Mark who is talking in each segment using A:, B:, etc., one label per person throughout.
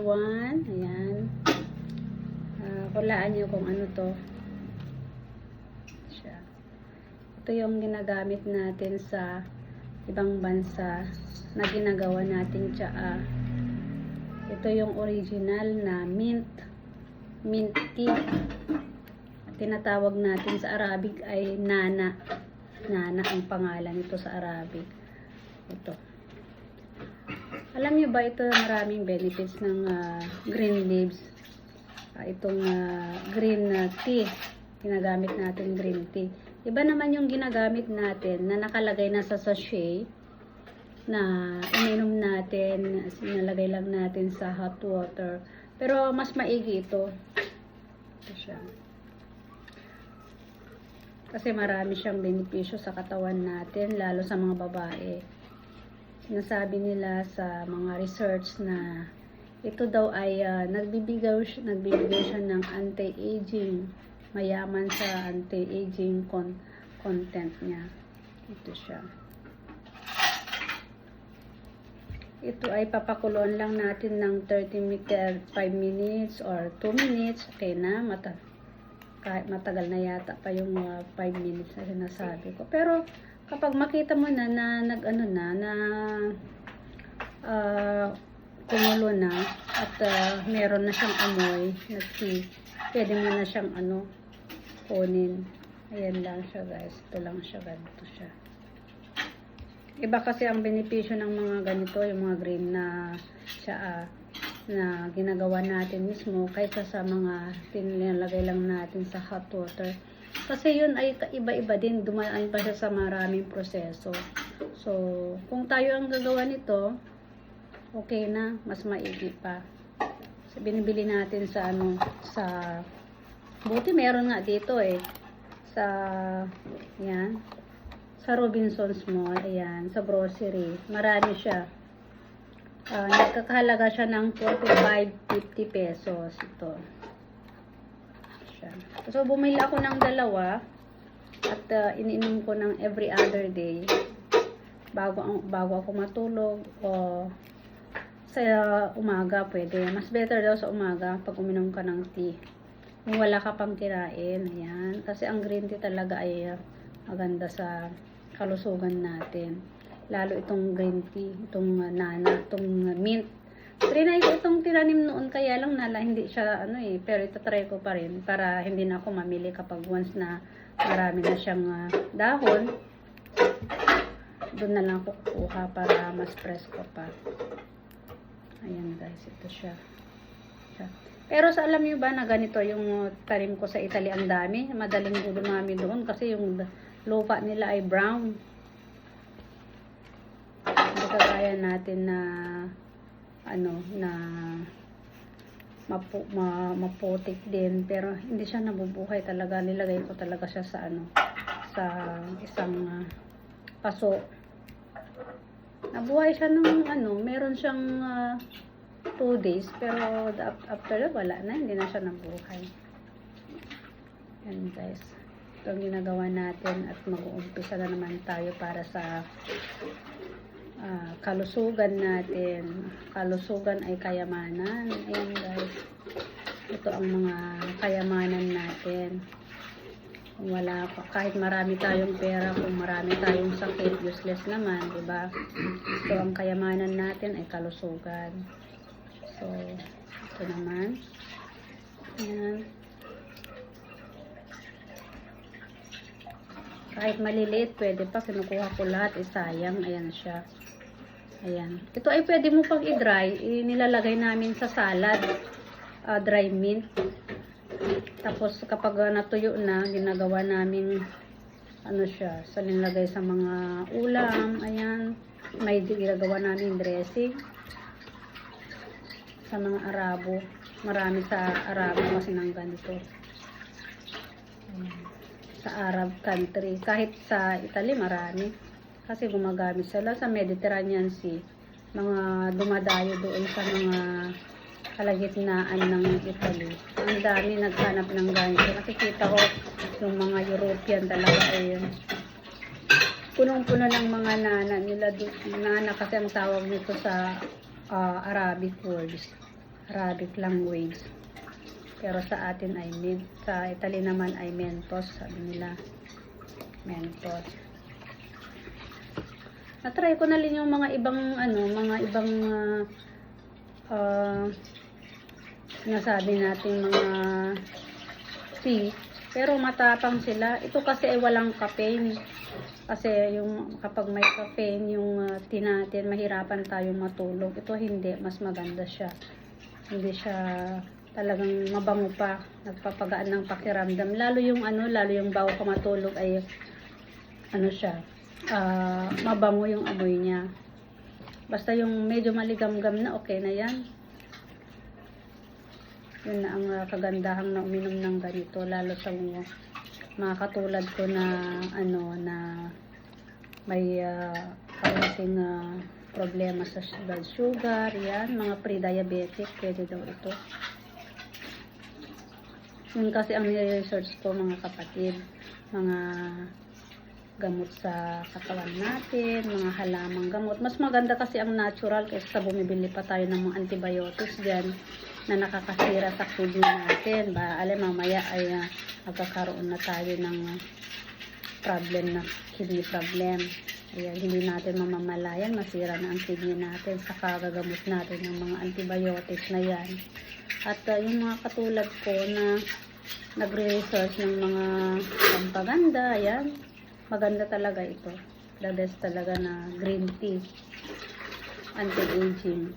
A: number one. Ayan. Ah, kulaan nyo kung ano to. Siya. Ito yung ginagamit natin sa ibang bansa na ginagawa natin tsaa. Ito yung original na mint. Mint tea. Tinatawag natin sa Arabic ay nana. Nana ang pangalan nito sa Arabic. Ito. Alam niyo ba ito maraming benefits ng ah, green leaves? Ah, itong ah, green tea. Ginagamit natin green tea. Iba naman yung ginagamit natin na nakalagay na sa sachet na ininom natin, sinalagay lang natin sa hot water. Pero mas maigi ito. Ito siya. Kasi marami siyang benepisyo sa katawan natin, lalo sa mga babae. Sinasabi nila sa mga research na ito daw ay ah, nagbibigay, nagbibigay siya ng anti-aging, mayaman sa anti-aging con- content niya. Ito siya. Ito ay papakulon lang natin ng 30 meter, 5 minutes or 2 minutes. Okay na, mata kahit matagal na yata pa yung 5 minutes na sinasabi ko. Pero kapag makita mo na na nag ano na na ah, kumulo na at ah, meron na siyang amoy na tea, pwede mo na siyang ano kunin. Ayan lang siya guys. Ito lang siya. Ganito siya. Iba kasi ang benepisyo ng mga ganito, yung mga green na tsaa na ginagawa natin mismo kaysa sa mga tinilagay lang natin sa hot water. Kasi yun ay iba-iba din, dumaan pa siya sa maraming proseso. So, kung tayo ang gagawa nito, okay na, mas maigi pa. So, binibili natin sa ano, sa buti meron nga dito eh. Sa, yan, sa Robinsons Mall, ayan, sa grocery. Marami siya. Ah, nagkakahalaga siya ng 45-50 pesos. Ito. Siya. So, bumili ako ng dalawa at ah, iniinom ko ng every other day bago, bago ako matulog o sa umaga pwede. Mas better daw sa umaga pag uminom ka ng tea. Kung wala ka pang kirain, ayan. Kasi ang green tea talaga ay ah, maganda sa kalusugan natin. Lalo itong green tea, itong uh, nana, itong uh, mint. Trinay ko itong tinanim noon kaya lang nala hindi siya ano eh, pero itatry ko pa rin para hindi na ako mamili kapag once na marami na siyang uh, dahon. Doon na lang ako kukuha para mas presko pa. Ayan guys, ito siya. siya. Pero sa alam niyo ba na ganito yung uh, tanim ko sa Italy ang dami, madaling dumami doon kasi yung lupa nila ay brown. Hindi kagaya natin na ano na mapu, ma, maputik din. Pero hindi siya nabubuhay talaga. Nilagay ko talaga siya sa ano sa isang ah, paso. Nabuhay siya nung ano meron siyang 2 days. Pero the- after that wala na. Hindi na siya nabuhay. Yan guys. Ito ang ginagawa natin at mag-uumpisa na naman tayo para sa ah, kalusugan natin. Kalusugan ay kayamanan. Ayan guys. Ito ang mga kayamanan natin. Kung wala pa, kahit marami tayong pera, kung marami tayong sakit, useless naman, di ba? So, ang kayamanan natin ay kalusugan. So, ito naman. Ayan. Kahit maliliit, pwede pa. Kinukuha ko lahat. Eh, sayang. Ayan siya. Ayan. Ito ay pwede mo pag i-dry. Nilalagay namin sa salad. ah, dry mint. Tapos kapag natuyo na, ginagawa namin ano siya, sa nilagay sa mga ulam. Ayan. May ginagawa namin dressing. Sa mga Arabo. Marami sa Arabo kasi ng ganito. Ayan sa Arab country. Kahit sa Italy, marami. Kasi gumagamit sila sa Mediterranean Sea. Mga dumadayo doon sa mga kalagitnaan ng Italy. Ang dami naghanap ng ganito. Nakikita ko yung mga European talaga ay punong-puno ng mga nana nila. Nana kasi ang tawag nito sa ah, Arabic words. Arabic language. Pero sa atin ay mint. Sa Italy naman ay mentos, sabi nila. Mentos. Na-try ko na rin yung mga ibang ano, mga ibang ah, ah, sinasabi natin mga tea. Pero matapang sila. Ito kasi ay walang caffeine. Kasi yung kapag may caffeine, yung uh, tea natin, mahirapan tayong matulog. Ito hindi, mas maganda siya. Hindi siya talagang mabango pa, nagpapagaan ng pakiramdam. Lalo yung ano, lalo yung bago ka matulog ay ano siya, ah, mabango yung amoy niya. Basta yung medyo maligamgam na, okay na yan. Yun na ang ah, kagandahang na uminom ng ganito, lalo sa mga, mga katulad ko na ano na may uh, kasing ah, problema sa blood sugar, yan, mga pre-diabetic, pwede daw ito. Yun kasi ang nire-research ko mga kapatid, mga gamot sa katawan natin, mga halamang gamot. Mas maganda kasi ang natural kaysa sa bumibili pa tayo ng mga antibiotics dyan na nakakasira sa kidney natin. Ba, alam, mamaya ay ah, magkakaroon na tayo ng ah, problem na kidney problem. Ayan, hindi natin mamamalayan, masira na ang kidney natin sa kagagamot natin ng mga antibiotics na yan. At ah, yung mga katulad ko na nagre-research ng mga pampaganda, ayan, maganda talaga ito. The best talaga na green tea. Anti-aging.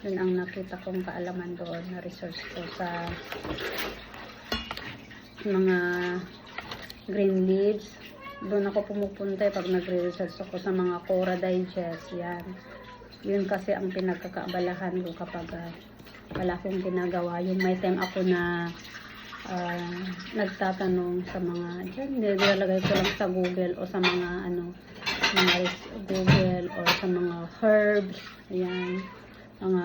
A: Yun ang nakita kong kaalaman doon na research ko sa mga green leaves. Doon ako pumupunta eh, pag nagre-research ako sa mga Cora Digest. Yan. Yun kasi ang pinagkakaabalahan ko kapag ah, wala akong ginagawa. Yung may time ako na ah, nagtatanong sa mga dyan, nilalagay ko lang sa Google o sa mga ano, mga Google o sa mga herbs, ayan, mga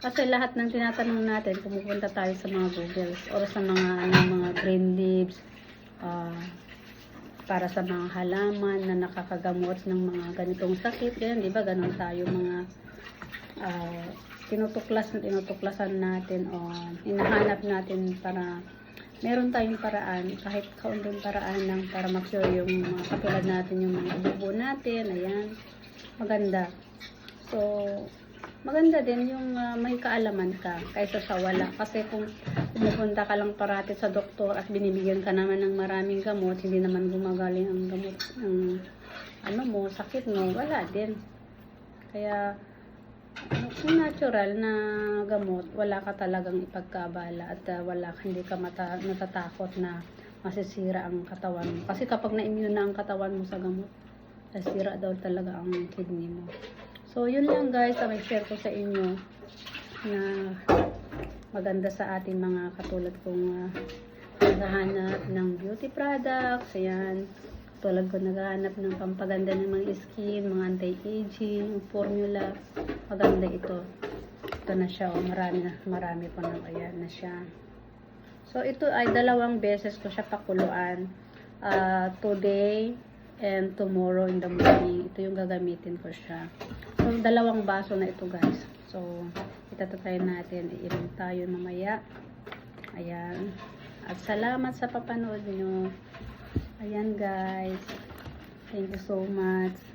A: kasi lahat ng tinatanong natin, pumupunta tayo sa mga Googles or sa mga ano, mga green leaves ah, para sa mga halaman na nakakagamot ng mga ganitong sakit. Ganyan, di ba? Ganon tayo mga ah, tinutuklas na tinutuklasan natin o hinahanap natin para meron tayong paraan, kahit kaunting paraan lang para make-sure yung mga katulad natin, yung mga ubo natin, ayan, maganda. So, maganda din yung ah, may kaalaman ka kaysa sa wala. Kasi kung pumupunta ka lang parati sa doktor at binibigyan ka naman ng maraming gamot, hindi naman gumagaling ang gamot ng ano mo, sakit mo, wala din. Kaya, yung natural na gamot, wala ka talagang ipagkabala at ah, wala hindi ka mata, natatakot na masisira ang katawan mo. Kasi kapag na-immune na ang katawan mo sa gamot, nasira daw talaga ang kidney mo. So, yun lang guys, ang share ko sa inyo na maganda sa ating mga katulad kong ah, naghahanap ng beauty products, ayan, tulad ko naghahanap ng pampaganda ng mga skin, mga anti-aging, formula, maganda ito. Ito na siya, oh, marami na, marami pa na, ayan na siya. So, ito ay dalawang beses ko siya pakuluan. Ah, today and tomorrow in the morning. Ito yung gagamitin ko siya. So, dalawang baso na ito, guys. So, itatry natin. Iinom tayo mamaya. Ayan. At salamat sa papanood nyo. Ayan, guys. Thank you so much.